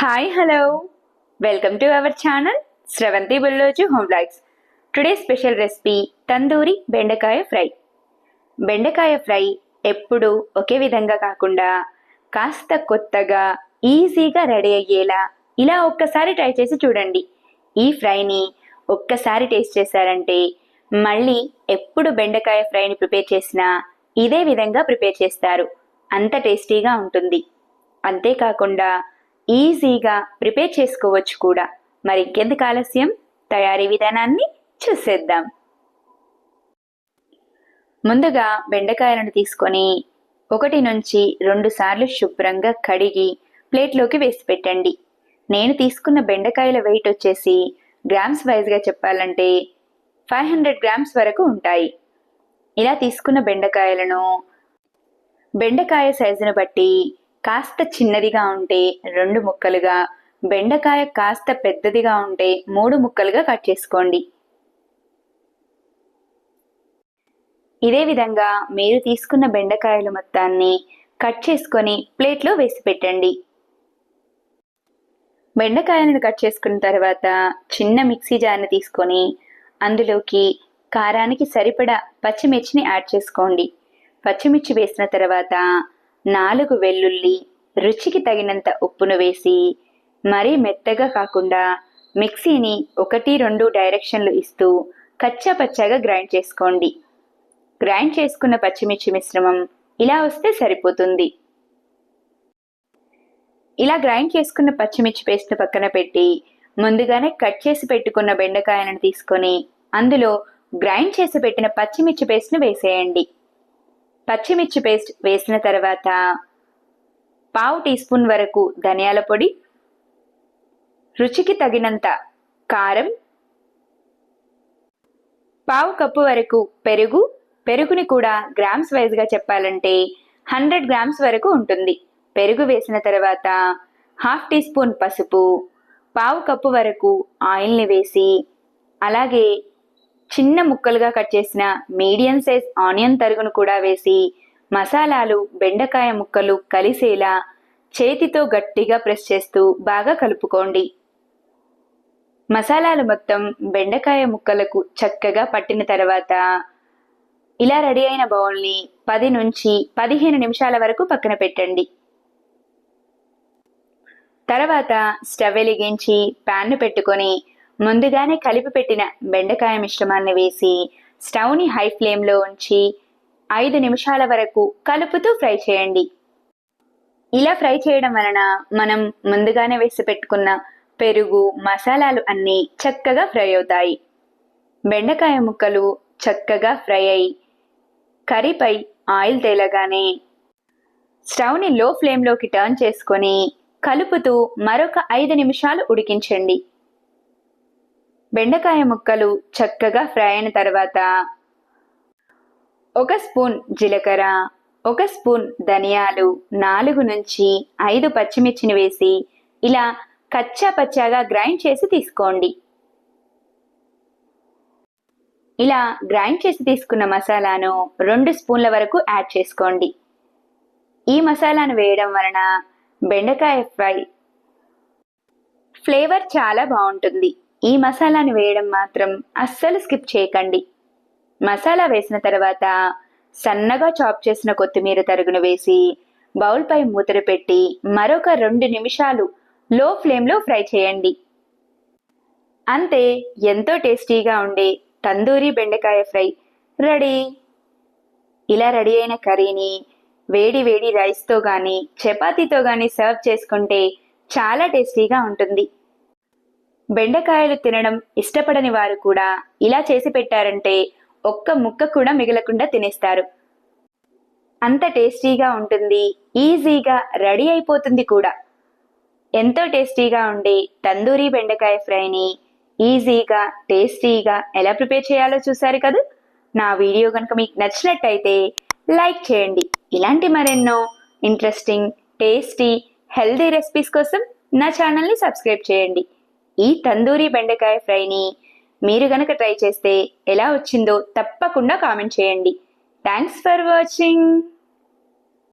Hi hello welcome to our channel Sravanthi Bulloju home blogs today special recipe tandoori బెండకాయ fry బెండకాయ fry ఎప్పుడు ఒకే విధంగా కాకుండా కాస్త కొత్తగా ఈజీగా రెడీ అయ్యేలా ఇలా ఒక్కసారి ట్రై చేసి చూడండి. ఈ ఫ్రైని ఒక్కసారి టేస్ట్ చేశారంటే మళ్ళీ ఎప్పుడు బెండకాయ ఫ్రైని ప్రిపేర్ చేసినా ఇదే విధంగా ప్రిపేర్ చేస్తారు. అంత టేస్టీగా ఉంటుంది. అంతేకాకుండా ఈజీగా ప్రిపేర్ చేసుకోవచ్చు కూడా. మరి ఇంకెందుకు ఆలస్యం? తయారీ విధానాన్ని చూసేద్దాం. ముందుగా బెండకాయలను తీసుకొని ఒకటి నుంచి రెండు సార్లు శుభ్రంగా కడిగి ప్లేట్లోకి వేసి పెట్టండి. నేను తీసుకున్న బెండకాయల వెయిట్ వచ్చేసి గ్రామ్స్ వైజ్గా చెప్పాలంటే ఫైవ్ హండ్రెడ్ గ్రామ్స్ వరకు ఉంటాయి. ఇలా తీసుకున్న బెండకాయలను బెండకాయ సైజును బట్టి కాస్త చిన్నదిగా ఉంటే రెండు ముక్కలుగా బెండకాయ కాస్త పెద్దదిగా ఉంటే మూడు ముక్కలుగా కట్ చేసుకోండి. ఇదే విధంగా మీరు తీసుకున్న బెండకాయలు మొత్తాన్ని కట్ చేసుకొని ప్లేట్లో వేసి పెట్టండి. బెండకాయలను కట్ చేసుకున్న తర్వాత చిన్న మిక్సీ జార్ని తీసుకొని అందులోకి కారానికి సరిపడా పచ్చిమిర్చిని యాడ్ చేసుకోండి. పచ్చిమిర్చి వేసిన తర్వాత నాలుగు వెల్లుల్లి రుచికి తగినంత ఉప్పును వేసి మరీ మెత్తగా కాకుండా మిక్సీని ఒకటి రెండు డైరెక్షన్లు ఇస్తూ కచ్చాపచ్చాగా గ్రైండ్ చేసుకోండి. గ్రైండ్ చేసుకున్న పచ్చిమిర్చి మిశ్రమం ఇలా వస్తే సరిపోతుంది. ఇలా గ్రైండ్ చేసుకున్న పచ్చిమిర్చి పేస్ట్ పక్కన పెట్టి ముందుగానే కట్ చేసి పెట్టుకున్న బెండకాయలను తీసుకొని అందులో గ్రైండ్ చేసి పెట్టిన పచ్చిమిర్చి పేస్ట్ను వేసేయండి. పచ్చిమిర్చి పేస్ట్ వేసిన తర్వాత పావు టీ స్పూన్ వరకు ధనియాల పొడి రుచికి తగినంత కారం పావు కప్పు వరకు పెరుగు. పెరుగుని కూడా గ్రామ్స్ వైజ్గా చెప్పాలంటే హండ్రెడ్ గ్రామ్స్ వరకు ఉంటుంది. పెరుగు వేసిన తర్వాత హాఫ్ టీ స్పూన్ పసుపు పావు కప్పు వరకు ఆయిల్ని వేసి అలాగే చిన్న ముక్కలుగా కట్ చేసిన మీడియం సైజ్ ఆనియన్ తరుగును కూడా వేసి మసాలాలు బెండకాయ ముక్కలు కలిసేలా చేతితో గట్టిగా ప్రెస్ చేస్తూ బాగా కలుపుకోండి. మసాలాలు మొత్తం బెండకాయ ముక్కలకు చక్కగా పట్టిన తర్వాత ఇలా రెడీ అయిన బౌల్ని పది నుంచి పదిహేను నిమిషాల వరకు పక్కన పెట్టండి. తర్వాత స్టవ్ వెలిగించి ప్యాన్ను పెట్టుకొని ముందుగానే కలిపి పెట్టిన బెండకాయ మిశ్రమాన్ని వేసి స్టవ్ని హై ఫ్లేమ్లో ఉంచి ఐదు నిమిషాల వరకు కలుపుతూ ఫ్రై చేయండి. ఇలా ఫ్రై చేయడం వలన మనం ముందుగానే వేసి పెట్టుకున్న పెరుగు మసాలాలు అన్నీ చక్కగా ఫ్రై అవుతాయి. బెండకాయ ముక్కలు చక్కగా ఫ్రై అయి కర్రీపై ఆయిల్ తేలగానే స్టవ్ని లో ఫ్లేమ్లోకి టర్న్ చేసుకొని కలుపుతూ మరొక ఐదు నిమిషాలు ఉడికించండి. బెండకాయ ముక్కలు చక్కగా ఫ్రై అయిన తర్వాత ఒక స్పూన్ జీలకర్ర ఒక స్పూన్ ధనియాలు నాలుగు నుంచి ఐదు పచ్చిమిర్చిని వేసి ఇలా కచ్చా పచ్చాగా గ్రైండ్ చేసి తీసుకోండి. ఇలా గ్రైండ్ చేసి తీసుకున్న మసాలాను రెండు స్పూన్ల వరకు యాడ్ చేసుకోండి. ఈ మసాలాను వేయడం వలన బెండకాయ ఫ్రై ఫ్లేవర్ చాలా బాగుంటుంది. ఈ మసాలాని వేయడం మాత్రం అస్సలు స్కిప్ చేయకండి. మసాలా వేసిన తర్వాత సన్నగా చాప్ చేసిన కొత్తిమీర తరుగును వేసి బౌల్పై మూతలు పెట్టి మరొక రెండు నిమిషాలు లో ఫ్లేమ్లో ఫ్రై చేయండి. అంతే ఎంతో టేస్టీగా ఉండే తందూరి బెండకాయ ఫ్రై రెడీ. ఇలా రెడీ అయిన కర్రీని వేడి వేడి రైస్తో కానీ చపాతీతో కానీ సర్వ్ చేసుకుంటే చాలా టేస్టీగా ఉంటుంది. బెండకాయలు తినడం ఇష్టపడని వారు కూడా ఇలా చేసి పెట్టారంటే ఒక్క ముక్క కూడా మిగలకుండా తినేస్తారు. అంత టేస్టీగా ఉంటుంది ఈజీగా రెడీ అయిపోతుంది కూడా. ఎంతో టేస్టీగా ఉండే తందూరి బెండకాయ ఫ్రైని ఈజీగా టేస్టీగా ఎలా ప్రిపేర్ చేయాలో చూసారు కదా? నా వీడియో కనుక మీకు నచ్చినట్టయితే లైక్ చేయండి. ఇలాంటి మరెన్నో ఇంట్రెస్టింగ్ టేస్టీ హెల్దీ రెసిపీస్ కోసం నా ఛానల్ని సబ్స్క్రైబ్ చేయండి. ఈ తందూరి బెండకాయ ఫ్రైని మీరు గనక ట్రై చేస్తే ఎలా వచ్చిందో తప్పకుండా కామెంట్ చేయండి. Thanks for watching.